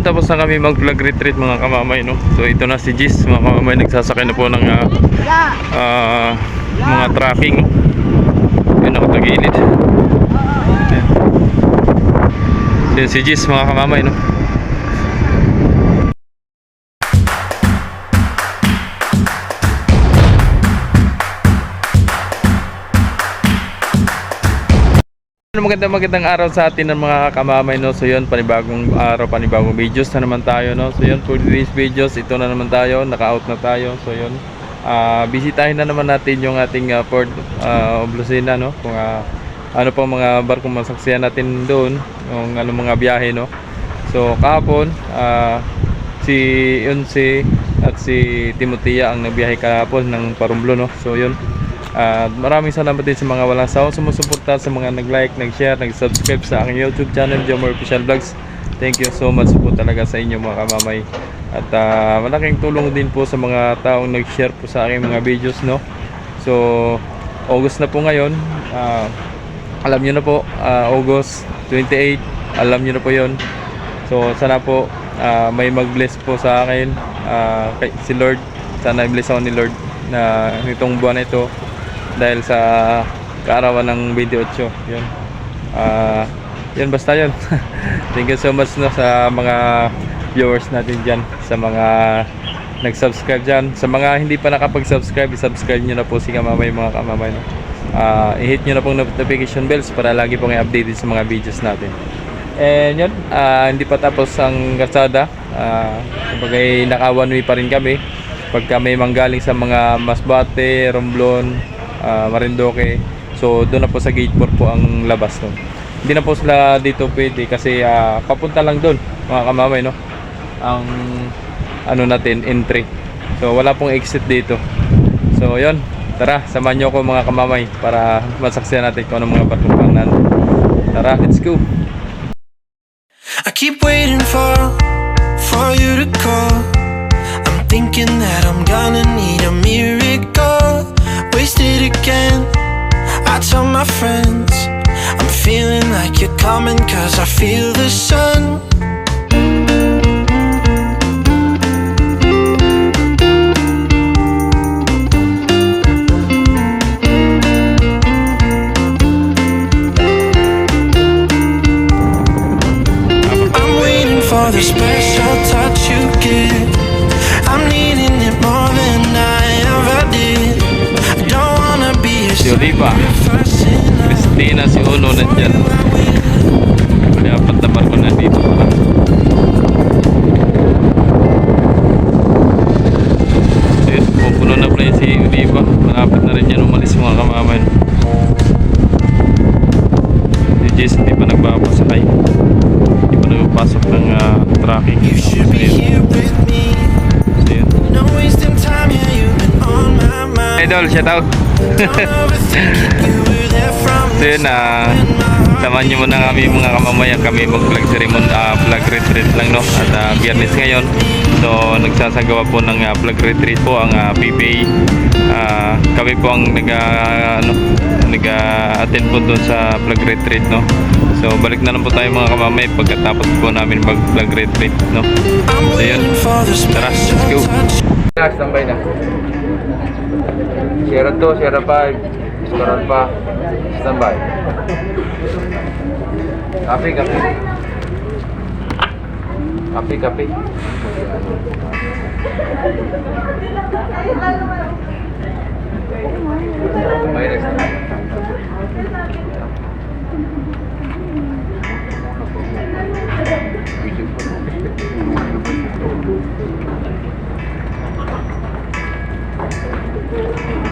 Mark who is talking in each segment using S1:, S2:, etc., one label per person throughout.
S1: Tapos na kami mag vlog retreat mga kamamay no. So ito na si Jis mga kamamay nagsasakay na po ng ah, ah, mga tracking no. Yun ako tagilid. Yan. Yan si Jis mga kamamay no. Magandang magandang araw sa atin ng mga kamamay no. So yun, panibagong araw, panibagong videos na naman tayo no. So yun, for today's videos, ito na naman tayo, naka-out na tayo. So yun, ah bisitahin na naman natin yung ating ah, Port uh, Oblusina no. Kung ah, ano pa mga barkong masaksiyan natin doon, yung ano mga biyahe no. So kahapon, ah, si Yunsi at si Timotea ang nagbiyahe kahapon ng Parumblo no. So yun, at maraming salamat din sa mga walang sawang sumusuporta, sa mga nag-like, nag-share, nag-subscribe sa aking YouTube channel, Jomar Official Vlogs. Thank you so much po talaga sa inyo mga kamamay. At ah, malaking tulong din po sa mga taong nag-share po sa aking mga videos, no? So, August na po ngayon. Ah, alam nyo na po, ah, August 28, alam nyo na po yon So, sana po ah, may mag-bless po sa akin, ah, kay, si Lord. Sana i-bless ako ni Lord na nitong buwan ito dahil sa kaarawan ng 28 yun. Ah yun basta yun. Thank you so much no, sa mga viewers natin dyan sa mga nag-subscribe dyan. Sa mga hindi pa nakapag-subscribe i-subscribe nyo na po si kamamay mga kamamay no? Ah, i-hit nyo na pong notification bells para lagi pong i-updated sa mga videos natin. And yun ah, hindi pa tapos ang kasada uh, kumbaga naka one way pa rin kami. Pagka may manggaling sa mga Masbate, Romblon, ah, Marindoque. So doon na po sa gate 4 po ang labas no. Hindi na po sila dito pwede kasi ah, papunta lang doon mga kamamay no. Ang ano natin entry. So wala pong exit dito. So yon, tara samahan niyo ako mga kamamay para masaksiyan natin kung anong mga barkong pang nandun. Tara, let's go.
S2: I keep waiting for for you to call. I'm thinking that I'm gonna need a miracle. Wasted again. I tell my friends I'm feeling like you're coming cause I feel the sun. Be a
S1: Si Oliva,
S2: person.
S1: Christina, si Uno nandyan. May apat na barko nandito pala. So yun, pupuno na pala si Oliva. Malapit na rin yan umalis mga kamamay. Si Jess hindi pa nagbabasakay. Hindi pa nagpapasok ng ah, tracking.
S2: You should
S1: So
S2: be
S1: yun,
S2: here with me.
S1: so yun.
S2: No wasting time, yeah, you've been on my mind.
S1: Idol, shout out! So yun, ah, samahan nyo muna kami mga kamamayan kami mag-vlog ceremony, ah, vlog retreat lang no. At ah, biyernes ngayon. So nagsasagawa po ng ah, vlog retreat po ang ah, PPA. Ah, kami po ang nag ano, nag-attend po doon sa vlog retreat no. So balik na lang po tayo mga kamamay pagkatapos po namin mag-vlog retreat no. So yun, tara, let's go. Na, standby na. Sierra 2, Sierra 5, Oscar Alpha, standby.
S3: Kapi, kapi. Kapi, kapi.
S1: Thank you.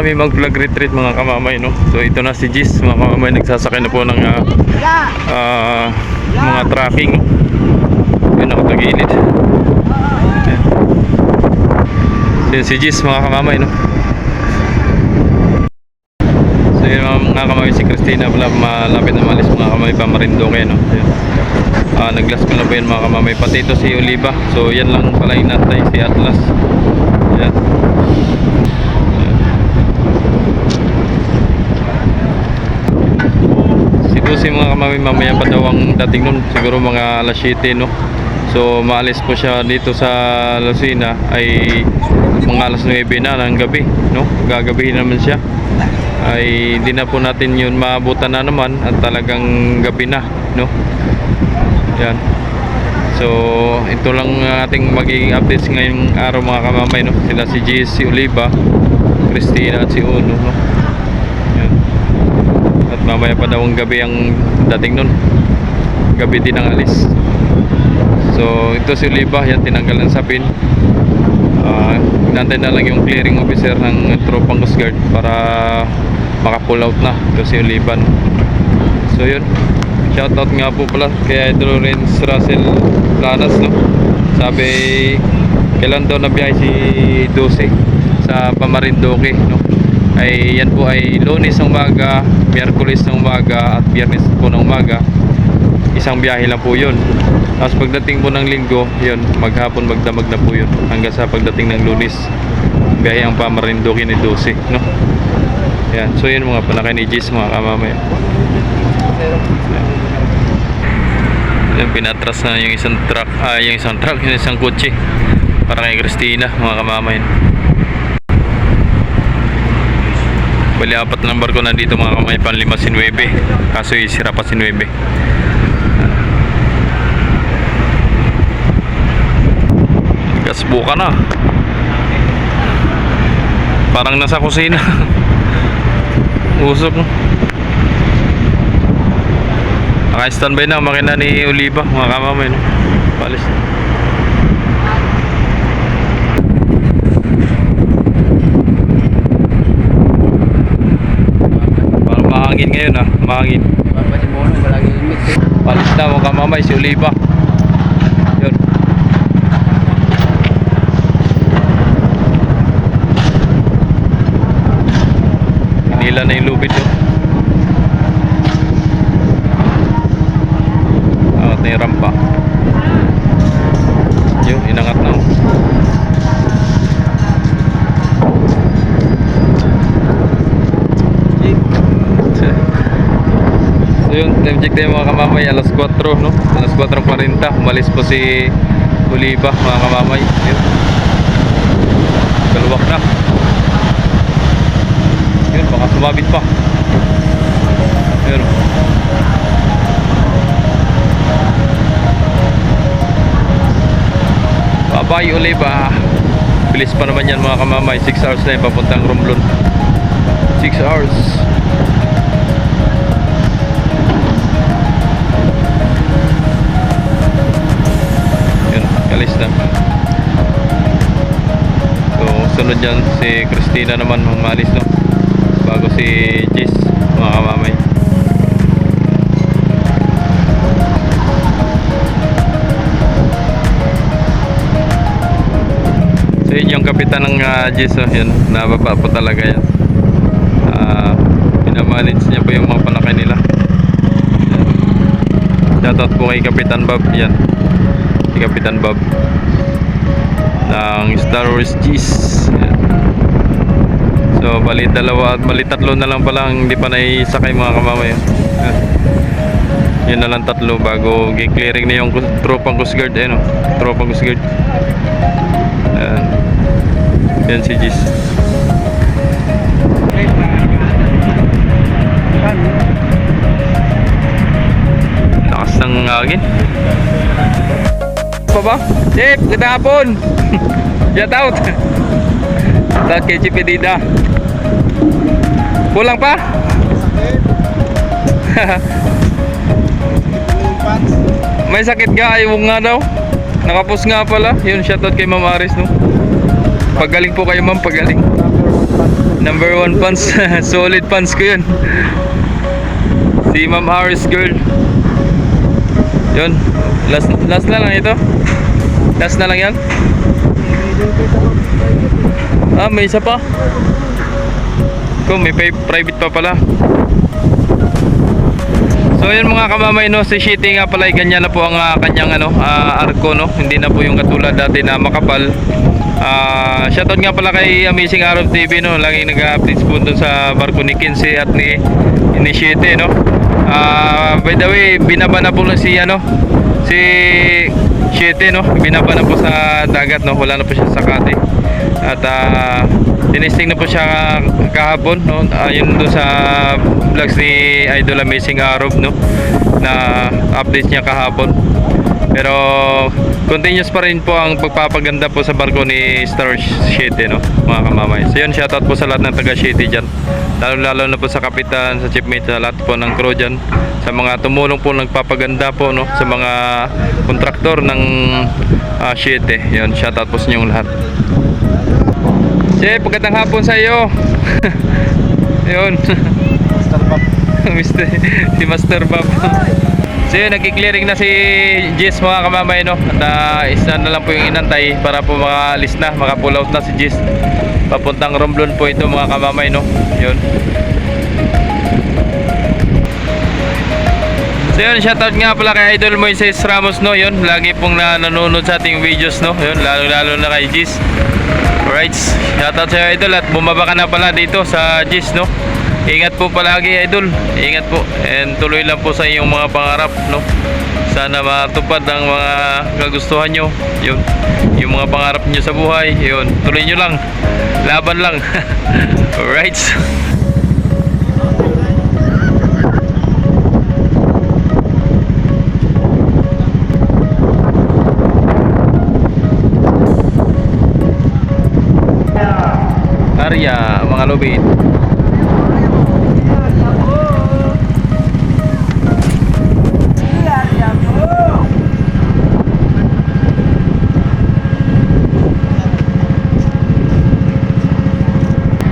S1: Kami mag-vlog retreat mga kamamay, no? So ito na si Gis, mga kamamay, nagsasakay na po ng ah, ah, mga tracking. Yun, nakatagilid. Ayan. So yun si Gis, mga kamamay, no? So yun mga, kamamay, si Christina pala malapit na malis mga kamamay pa Marinduque, no? Ayan. Ah, naglas ko na po yun mga kamamay. Pati ito si Oliva. So yan lang pala yung natay, si Atlas. Ayan. Siguro si mga kamami mamaya pa daw ang dating nun. Siguro mga alas 7 no? So maalis po siya dito sa Lucena ay mga alas 9 na ng gabi no? Gagabihin naman siya. Ay hindi na po natin yun maabutan na naman at talagang gabi na no? Yan. So ito lang ang ating magiging updates ngayong araw mga kamamay no? Sila si si Oliva Christina at si Uno no mamaya pa daw ang gabi ang dating nun. Gabi din ang alis. So ito si Oliva, yan tinanggal ng sapin. Uh, nantay na lang yung clearing officer ng tropang Coast Guard para maka-pull out na. Ito si Oliva. No? So yun. Shoutout nga po pala kay Idol Lawrence Russell Planas. No? Sabi, kailan daw nabiyahe si 12 sa Pamarindoque. Ay yan po ay lunes ng umaga, miyerkules ng umaga at biyernes po ng umaga. Isang biyahe lang po yun. Tapos pagdating po ng linggo, yun, maghapon magdamag na po yun. Hanggang sa pagdating ng lunes, biyahe ang pamarindoki ni 12. No? Yan. So yun mga panakay ni Jis, mga kamamaya. Yan, pinatras na yung isang truck, ah, yung isang truck, yung isang kotse. Para kay Christina, mga kamamaya. Bali apat na barko nandito mga kamay pan lima si 9 Kaso isira pa si 9 Gasbo na. Parang nasa kusina. Usok. No Naka-standby na ang makina ni Oliva mga kamamay no? Palis na Parang ngayon ah, mahangin. Palis na mga kamamay si Oliva. Yun. Hinila na yung lubid yun, object tayo mga kamamay, alas 4, no? Alas 4.40, umalis po si Oliva, mga kamamay. Yun. Kaluwak na. Yun, baka sumabit pa. Yun. Bye-bye, Oliva. Bilis pa naman yan mga kamamay. 6 hours na yung papuntang Romblon. 6 hours. Sunod dyan si Christina naman umalis, no? Bago si Jis, mga kamamay. So, yun yung kapitan ng uh, Jis, oh, yun, nababa po talaga yan. Ah, pinamanage niya po yung mga panakay nila. Shoutout po kay Kapitan Bob, yan si Kapitan Bob ng Star Wars Cheese Ayan. so bali dalawa at bali tatlo na lang pala hindi pa naisakay mga kamamay Ayan. yun na lang tatlo bago gi-clearing na yung tropang Coast Guard eh, no? tropang Coast Guard Ayan. yan si Cheese lakas ng hangin pa ba? Chip, ganda hapon. Shout out. Shout kay Chip Edida. Pa? May sakit ka, ayaw nga daw. Nakapos nga pala. Yun, shoutout kay Ma'am Aris, no? Pagaling po kayo, ma'am, pagaling. Number one fans. Solid fans ko yun. Si Ma'am Harris girl. Yun. Last, last na lang ito. Last na lang yan. Ah, may isa pa. Kung may pri- private pa pala. So yun mga kamamay no, si Shitty nga pala ay ganyan na po ang ah, kanyang ano, ah, arko no. Hindi na po yung katulad dati na makapal. Ah, shoutout nga pala kay Amazing Arab TV no, laging nag-updates po dun sa barko ni Kinsey at ni ni no. Ah, by the way, binaba na po si ano, si Shitty no, binaba na po sa dagat no, wala na po siya sa kate. At ah, tinesting na po siya kahapon no, ayun do sa vlogs ni Idol Amazing Arab no, na update niya kahapon. Pero continuous pa rin po ang pagpapaganda po sa barko ni Star City no, mga kamamay. So yun, shoutout po sa lahat ng taga City dyan. Lalo lalo na po sa kapitan, sa chiefmate, sa lahat po ng crew dyan. Sa mga tumulong po nagpapaganda po no, sa mga kontraktor ng uh, City. Yun, shoutout po sa inyong lahat. Che, pagkatang hapon sa iyo. yun.
S4: Master Bob.
S1: Mr. si Master Bob. So yun, nagki-clearing na si Jess mga kamamay no. At ah, isa na lang po yung inantay para po makaalis na, maka-pull out na si Jess. Papuntang Romblon po ito mga kamamay no. Yun. So yun, shoutout nga pala kay Idol Moises Ramos no. Yun, lagi pong na nanonood sa ating videos no. Yun, lalo-lalo na kay Jess. Alright, shoutout sa Idol at bumaba ka na pala dito sa Jess no. Ingat po palagi idol. Ingat po. And tuloy lang po sa inyong mga pangarap, no. Sana matupad ang mga kagustuhan nyo. Yun. Yung mga pangarap nyo sa buhay. Yun. Tuloy nyo lang. Laban lang. Alright. Arya, mga lubid.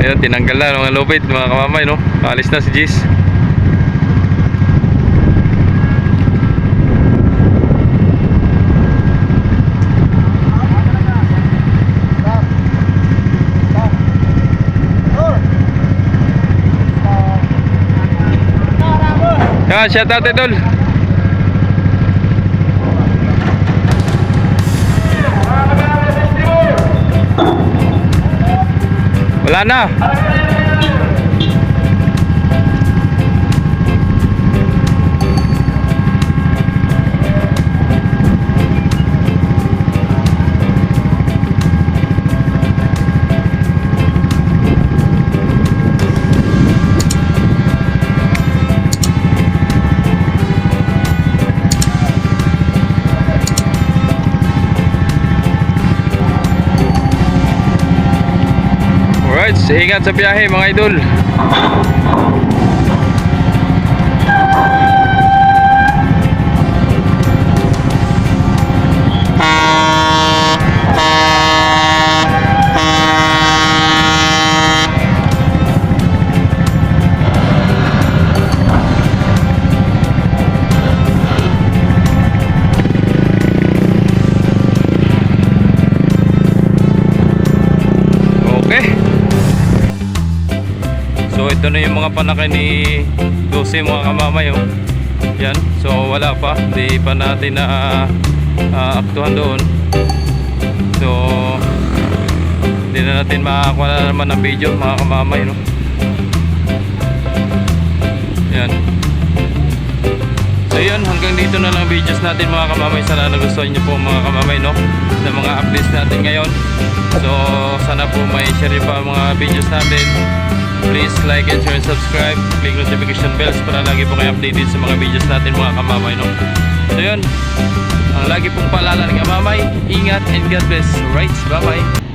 S1: Ayun, tinanggal na mga lubid, mga kamamay, no? Alis na si Jis. Yan, shout out idol. Wala na. Alright, ingat sa biyahe mga idol. Ito na yung mga panakay ni Dose mga kamamay oh. Yan. So wala pa. Hindi pa natin na ah, aktuhan doon. So hindi na natin makakuha na naman ng video mga kamamay no. Yan. So yun, hanggang dito na lang videos natin mga kamamay. Sana nagustuhan nyo po mga kamamay no. Sa mga updates natin ngayon. So sana po may share pa mga videos natin. Please like and share and subscribe. Click notification bells para lagi po kayo updated sa mga videos natin mga kamamay. No? So yun, ang lagi pong paalala ng kamamay, ingat and God bless. Alright, bye bye.